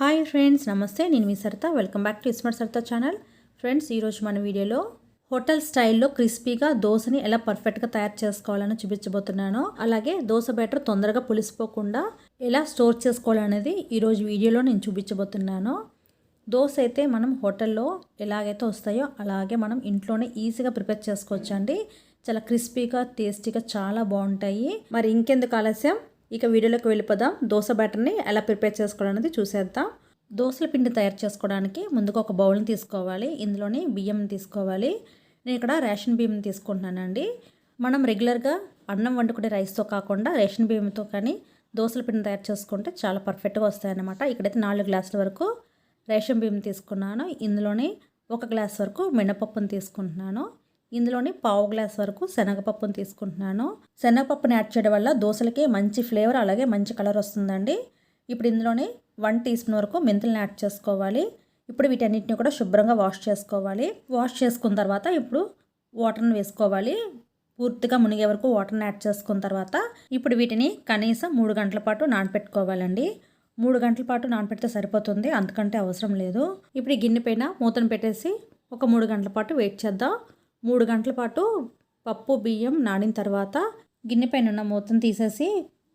Hi friends నమస్తే. నేను మీ Saritha. Welcome back to smart Saritha channel. Friends ఈరోజు మన వీడియోలో హోటల్ స్టైల్లో క్రిస్పీగా దోశని ఎలా పర్ఫెక్ట్గా తయారు చేసుకోవాలని చూపించబోతున్నాను. అలాగే దోశ బ్యాటర్ తొందరగా పులిసిపోకుండా ఎలా స్టోర్ చేసుకోవాలనేది ఈరోజు వీడియోలో నేను చూపించబోతున్నాను. దోశ అయితే మనం హోటల్లో ఎలాగైతే వస్తాయో అలాగే మనం ఇంట్లోనే ఈజీగా ప్రిపేర్ చేసుకోవచ్చండి. చాలా క్రిస్పీగా టేస్టీగా చాలా బాగుంటాయి. మరి ఇంకెందుకు ఆలస్యం? ఇక వీడియోలోకి వెళ్ళిపోదాం. దోశ బ్యాటర్ని ఎలా ప్రిపేర్ చేసుకోవడం అనేది చూసేద్దాం. దోశల పిండి తయారు చేసుకోవడానికి ముందుగా ఒక బౌల్ని తీసుకోవాలి. ఇందులోని బియ్యం తీసుకోవాలి. నేను ఇక్కడ రేషన్ బియ్యం తీసుకుంటున్నానండి. మనం రెగ్యులర్గా అన్నం వండుకునే రైస్తో కాకుండా రేషన్ బియ్యంతో కానీ దోశల పిండి తయారు చేసుకుంటే చాలా పర్ఫెక్ట్గా వస్తాయన్నమాట. ఇక్కడైతే నాలుగు గ్లాసుల వరకు రేషన్ బియ్యం తీసుకున్నాను. ఇందులోని ఒక గ్లాస్ వరకు మినపప్పును తీసుకుంటున్నాను. ఇందులోని పావు గ్లాస్ వరకు శనగపప్పును తీసుకుంటున్నాను. శనగపప్పుని యాడ్ చేయడం వల్ల దోశలకి మంచి ఫ్లేవర్ అలాగే మంచి కలర్ వస్తుందండి. ఇప్పుడు ఇందులోని వన్ టీ స్పూన్ వరకు మెంతులను యాడ్ చేసుకోవాలి. ఇప్పుడు వీటన్నిటిని కూడా శుభ్రంగా వాష్ చేసుకోవాలి. వాష్ చేసుకున్న తర్వాత ఇప్పుడు వాటర్ని వేసుకోవాలి. పూర్తిగా మునిగే వరకు వాటర్ని యాడ్ చేసుకున్న తర్వాత ఇప్పుడు వీటిని కనీసం మూడు గంటల పాటు నానపెట్టుకోవాలండి. మూడు గంటల పాటు నానపెడితే సరిపోతుంది అంతకంటే అవసరం లేదు. ఇప్పుడు ఈ గిన్నె పైన మూతను పెట్టేసి ఒక మూడు గంటల పాటు వెయిట్ చేద్దాం. మూడు గంటల పాటు పప్పు బియ్యం నానిన తర్వాత గిన్నె పైన ఉన్న మూతను తీసేసి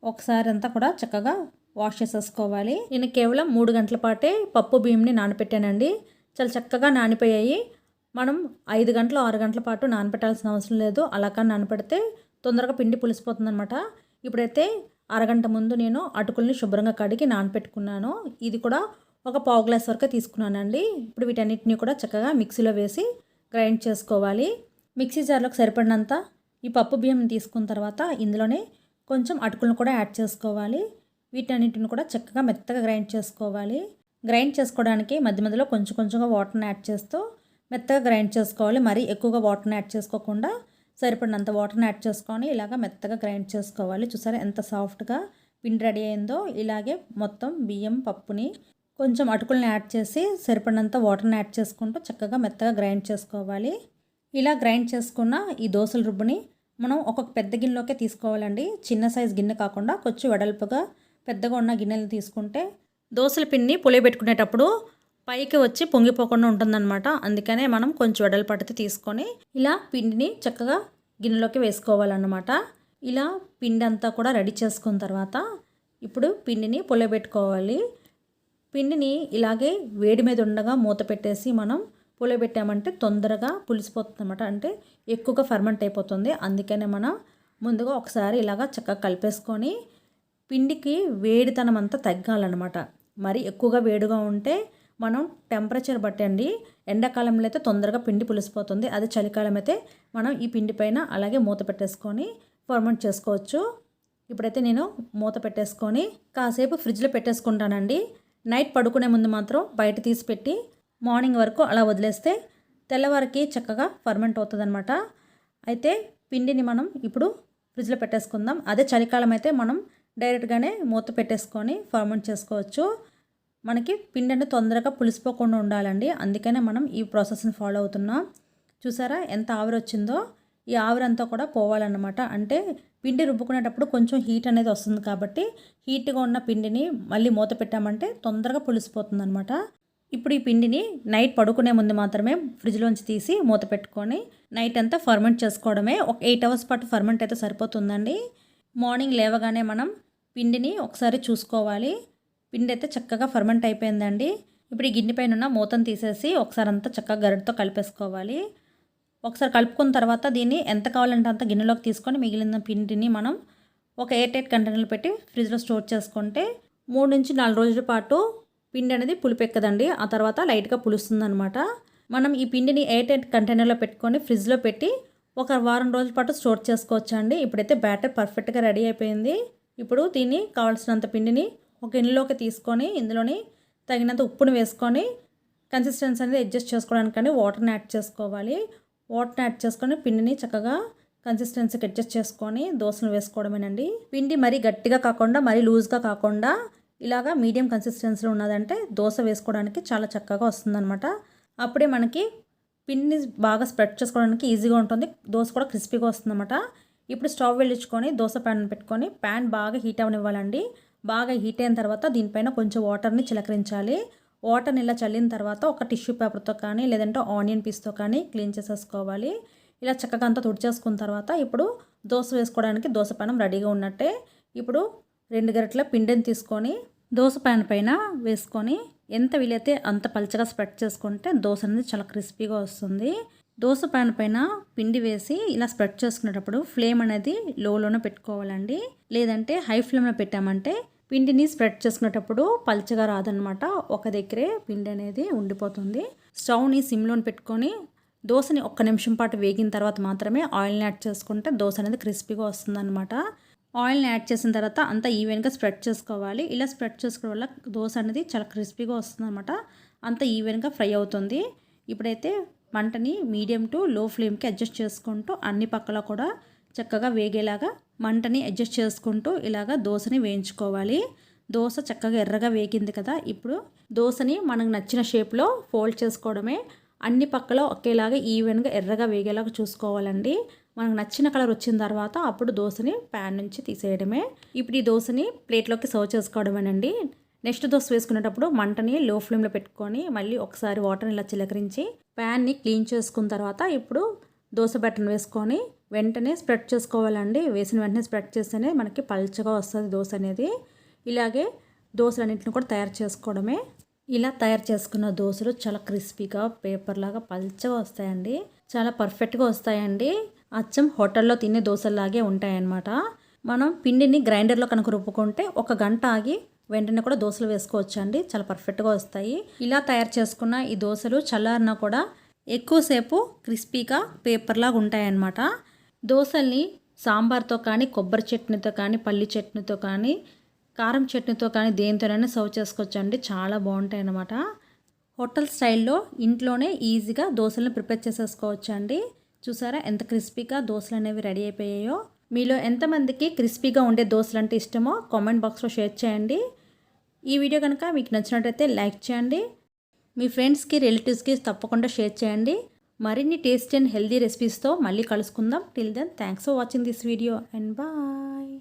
ఒకసారి అంతా కూడా చక్కగా వాష్ చేసేసుకోవాలి. నేను కేవలం మూడు గంటల పాటే పప్పు బియ్యంని నానపెట్టానండి చాలా చక్కగా నానిపోయాయి. మనం ఐదు గంటలు ఆరు గంటల పాటు నానపెట్టాల్సిన అవసరం లేదు. అలా కానీ నానపెడితే తొందరగా పిండి పులిసిపోతుందనమాట ఇప్పుడైతే అరగంట ముందు నేను అటుకుల్ని శుభ్రంగా కడిగి నానపెట్టుకున్నాను ఇది కూడా ఒక పావు గ్లాస్ వరకు తీసుకున్నానండి. ఇప్పుడు వీటన్నిటిని కూడా చక్కగా మిక్సీలో వేసి గ్రైండ్ చేసుకోవాలి. మిక్సీ జార్లోకి సరిపడినంత ఈ పప్పు బియ్యం తీసుకున్న తర్వాత ఇందులోనే కొంచెం అటుకులను కూడా యాడ్ చేసుకోవాలి. వీటన్నిటిని కూడా చక్కగా మెత్తగా గ్రైండ్ చేసుకోవాలి. గ్రైండ్ చేసుకోవడానికి మధ్య మధ్యలో కొంచెం కొంచెంగా వాటర్ని యాడ్ చేస్తూ మెత్తగా గ్రైండ్ చేసుకోవాలి. మరీ ఎక్కువగా వాటర్ని యాడ్ చేసుకోకుండా సరిపడినంత వాటర్ని యాడ్ చేసుకొని ఇలాగ మెత్తగా గ్రైండ్ చేసుకోవాలి. చూసారా ఎంత సాఫ్ట్గా పిండి రెడీ అయిందో. ఇలాగే మొత్తం బియ్యం పప్పుని కొంచెం అటుకుల్ని యాడ్ చేసి సరిపడినంత వాటర్ని యాడ్ చేసుకుంటూ చక్కగా మెత్తగా గ్రైండ్ చేసుకోవాలి. ఇలా గ్రైండ్ చేసుకున్న ఈ దోశల రుబ్బుని మనం ఒక పెద్ద గిన్నెలోకే తీసుకోవాలండి. చిన్న సైజ్ గిన్నె కాకుండా కొంచెం వెడల్పుగా పెద్దగా ఉన్న గిన్నెలు తీసుకుంటే దోశల పిండిని పులియబెట్టుకునేటప్పుడు పైకి వచ్చి పొంగిపోకుండా ఉంటుందన్నమాట. అందుకనే మనం కొంచెం వెడల్పడితే తీసుకొని ఇలా పిండిని చక్కగా గిన్నెలోకి వేసుకోవాలన్నమాట. ఇలా పిండి అంతా కూడా రెడీ చేసుకున్న తర్వాత ఇప్పుడు పిండిని పులియబెట్టుకోవాలి పిండిని ఇలాగే వేడి మీద ఉండగా మూత పెట్టేసి మనం పులియబెట్టామంటే తొందరగా పులిసిపోతుంది అనమాట అంటే ఎక్కువగా ఫర్మెంట్ అయిపోతుంది. అందుకనే మనం ముందుగా ఒకసారి ఇలాగా చక్కగా కలిపేసుకొని పిండికి వేడితనం అంతా తగ్గాలన్నమాట. మరి ఎక్కువగా వేడిగా ఉంటే మనం టెంపరేచర్ బట్టండి ఎండాకాలంలో అయితే తొందరగా పిండి పులిసిపోతుంది. అదే చలికాలం అయితే మనం ఈ పిండి పైన అలాగే మూత పెట్టేసుకొని ఫర్మెంట్ చేసుకోవచ్చు. ఇప్పుడైతే నేను మూత పెట్టేసుకొని కాసేపు ఫ్రిడ్జ్లో పెట్టేసుకుంటానండి. నైట్ పడుకునే ముందు మాత్రం బయట తీసి పెట్టి మార్నింగ్ వరకు అలా వదిలేస్తే తెల్లవారికి చక్కగా ఫర్మెంట్ అవుతుందన్నమాట. అయితే పిండిని మనం ఇప్పుడు ఫ్రిడ్జ్లో పెట్టేసుకుందాం. అదే చలికాలం అయితే మనం డైరెక్ట్గానే మూత పెట్టేసుకొని ఫర్మెంట్ చేసుకోవచ్చు. మనకి పిండిని తొందరగా పులిసిపోకుండా ఉండాలండి. అందుకనే మనం ఈ ప్రాసెస్ని ఫాలో అవుతున్నాం. చూసారా ఎంత ఆవిరి వచ్చిందో? ఈ ఆవిరంతా కూడా పోవాలన్నమాట. అంటే పిండి రుబ్బుకునేటప్పుడు కొంచెం హీట్ అనేది వస్తుంది కాబట్టి హీట్గా ఉన్న పిండిని మళ్ళీ మూత పెట్టామంటే తొందరగా పులిసిపోతుంది అనమాట ఇప్పుడు ఈ పిండిని నైట్ పడుకునే ముందు మాత్రమే ఫ్రిడ్జ్లోంచి తీసి మూత పెట్టుకొని నైట్ అంతా ఫర్మెంట్ చేసుకోవడమే. ఒక ఎయిట్ అవర్స్ పాటు ఫర్మెంట్ అయితే సరిపోతుందండి. మార్నింగ్ లేవగానే మనం పిండిని ఒకసారి చూసుకోవాలి. పిండి అయితే చక్కగా ఫర్మెంట్ అయిపోయిందండి. ఇప్పుడు ఈ గిన్నె పైన ఉన్న మూతను తీసేసి ఒకసారి అంతా చక్కగా గరిటతో కలిపేసుకోవాలి. ఒకసారి కలుపుకున్న తర్వాత దీన్ని ఎంత కావాలంటే అంత గిన్నెలోకి తీసుకొని మిగిలిన పిండిని మనం ఒక ఎయిట్ ఎయిట్ కంటైనర్లు పెట్టి ఫ్రిడ్జ్లో స్టోర్ చేసుకుంటే మూడు నుంచి నాలుగు రోజుల పాటు పిండి అనేది పులిపెక్కదండి. ఆ తర్వాత లైట్గా పులుస్తుంది అనమాట మనం ఈ పిండిని ఎయిట్ ఎయిట్ కంటైనర్లో పెట్టుకొని ఫ్రిడ్జ్లో పెట్టి ఒక వారం రోజుల పాటు స్టోర్ చేసుకోవచ్చు అండి ఇప్పుడైతే బ్యాటర్ పర్ఫెక్ట్గా రెడీ అయిపోయింది. ఇప్పుడు దీన్ని కావాల్సినంత పిండిని ఒక గిన్నెలోకి తీసుకొని ఇందులోని తగినంత ఉప్పును వేసుకొని కన్సిస్టెన్సీ అనేది అడ్జస్ట్ చేసుకోవడానికని వాటర్ని యాడ్ చేసుకోవాలి. వాటర్ని యాడ్ చేసుకొని పిండిని చక్కగా కన్సిస్టెన్సీకి అడ్జస్ట్ చేసుకొని దోశలు వేసుకోవడమేనండి. పిండి మరీ గట్టిగా కాకుండా మరీ లూజ్గా కాకుండా ఇలాగా మీడియం కన్సిస్టెన్సీలో ఉన్నదంటే దోశ వేసుకోవడానికి చాలా చక్కగా వస్తుందన్నమాట. అప్పుడే మనకి పిండిని బాగా స్ప్రెడ్ చేసుకోవడానికి ఈజీగా ఉంటుంది. దోశ కూడా క్రిస్పీగా వస్తుందన్నమాట. ఇప్పుడు స్టవ్ వెళ్ళించుకొని దోశ ప్యాన్ పెట్టుకొని ప్యాన్ బాగా హీట్ అవనివ్వాలండి. బాగా హీట్ అయిన తర్వాత దీనిపైన కొంచెం వాటర్ని చిలకరించాలి. వాటర్ని ఇలా చల్లిన తర్వాత ఒక టిష్యూ పేపర్తో కానీ లేదంటే ఆనియన్ పీస్తో కానీ క్లీన్ చేసేసుకోవాలి. ఇలా చక్కగా అంతా తుడిచేసుకున్న తర్వాత ఇప్పుడు దోశ వేసుకోవడానికి దోశ పానం రెడీగా ఉన్నట్టే. ఇప్పుడు రెండు గరిటెల పిండిని తీసుకొని దోశ పాన్ పైన వేసుకొని ఎంత వీలైతే అంత పలచగా స్ప్రెడ్ చేసుకుంటే దోశ అనేది చాలా క్రిస్పీగా వస్తుంది. దోశ పాన్ పైన పిండి వేసి ఇలా స్ప్రెడ్ చేసుకునేటప్పుడు ఫ్లేమ్ అనేది లోలోనే పెట్టుకోవాలండి. లేదంటే హై ఫ్లేమ్లో పెట్టామంటే పిండిని స్ప్రెడ్ చేసుకునేటప్పుడు పల్చగా రాదనమాట ఒక దగ్గరే పిండి అనేది ఉండిపోతుంది. స్టవ్ని సిమ్లో పెట్టుకొని దోశని ఒక్క నిమిషం పాటు వేగిన తర్వాత మాత్రమే ఆయిల్ని యాడ్ చేసుకుంటే దోశ అనేది క్రిస్పీగా వస్తుందన్నమాట. ఆయిల్ని యాడ్ చేసిన తర్వాత అంతా ఈవెన్గా స్ప్రెడ్ చేసుకోవాలి. ఇలా స్ప్రెడ్ చేసుకోవడం వల్ల దోశ అనేది చాలా క్రిస్పీగా వస్తుంది అనమాట అంత ఈవెన్గా ఫ్రై అవుతుంది. ఇప్పుడైతే మంటని మీడియం టు లో ఫ్లేమ్కి అడ్జస్ట్ చేసుకుంటూ అన్ని పక్కల కూడా చక్కగా వేగేలాగా మంటని అడ్జస్ట్ చేసుకుంటూ ఇలాగ దోశని వేయించుకోవాలి. దోశ చక్కగా ఎర్రగా వేగింది కదా ఇప్పుడు దోశని మనకు నచ్చిన షేప్లో ఫోల్డ్ చేసుకోవడమే. అన్ని పక్కల ఒకేలాగా ఈవెన్గా ఎర్రగా వేగేలాగా చూసుకోవాలండి. మనకు నచ్చిన కలర్ వచ్చిన తర్వాత అప్పుడు దోశని ప్యాన్ నుంచి తీసేయడమే. ఇప్పుడు ఈ దోశని ప్లేట్లోకి సర్వ్ చేసుకోవడమేనండి. నెక్స్ట్ దోశ వేసుకునేటప్పుడు మంటని లో ఫ్లేమ్లో పెట్టుకొని మళ్ళీ ఒకసారి వాటర్ని ఇలా చిలకరించి ప్యాన్ని క్లీన్ చేసుకున్న తర్వాత ఇప్పుడు దోశ బట్టను వేసుకొని వెంటనే స్ప్రెడ్ చేసుకోవాలండి. వేసిన వెంటనే స్ప్రెడ్ చేస్తేనే మనకి పల్చగా వస్తుంది దోశ అనేది. ఇలాగే దోశలన్నింటిని కూడా తయారు చేసుకోవడమే. ఇలా తయారు చేసుకున్న దోశలు చాలా క్రిస్పీగా పేపర్ లాగా పల్చగా వస్తాయండి. చాలా పర్ఫెక్ట్గా వస్తాయండి. అచ్చం హోటల్లో తినే దోశల్లాగే ఉంటాయన్నమాట. మనం పిండిని గ్రైండర్లో కనుక రుబ్బుకుంటే ఒక గంట ఆగి వెంటనే కూడా దోశలు వేసుకోవచ్చు అండి చాలా పర్ఫెక్ట్గా వస్తాయి. ఇలా తయారు చేసుకున్న ఈ దోశలు చల్లారినా కూడా ఎక్కువసేపు క్రిస్పీగా పేపర్లాగా ఉంటాయన్నమాట. దోశల్ని సాంబార్తో కానీ కొబ్బరి చట్నీతో కానీ పల్లి చట్నీతో కానీ కారం చట్నీతో కానీ దేనితోనైనా సర్వ్ చేసుకోవచ్చు అండి చాలా బాగుంటాయి అన్నమాట హోటల్ స్టైల్లో ఇంట్లోనే ఈజీగా దోశలను ప్రిపేర్ చేసేసుకోవచ్చు అండి చూసారా ఎంత క్రిస్పీగా దోశలు అనేవి రెడీ అయిపోయాయో. మీలో ఎంతమందికి క్రిస్పీగా ఉండే దోశలు అంటే ఇష్టమో కామెంట్ బాక్స్లో షేర్ చేయండి. ఈ వీడియో కనుక మీకు నచ్చినట్టయితే లైక్ చేయండి. మీ ఫ్రెండ్స్కి రిలేటివ్స్కి తప్పకుండా షేర్ చేయండి. మరిన్ని టేస్ట్ అండ్ హెల్దీ రెసిపీస్తో మళ్ళీ కలుసుకుందాం. Till then thanks for watching this video and bye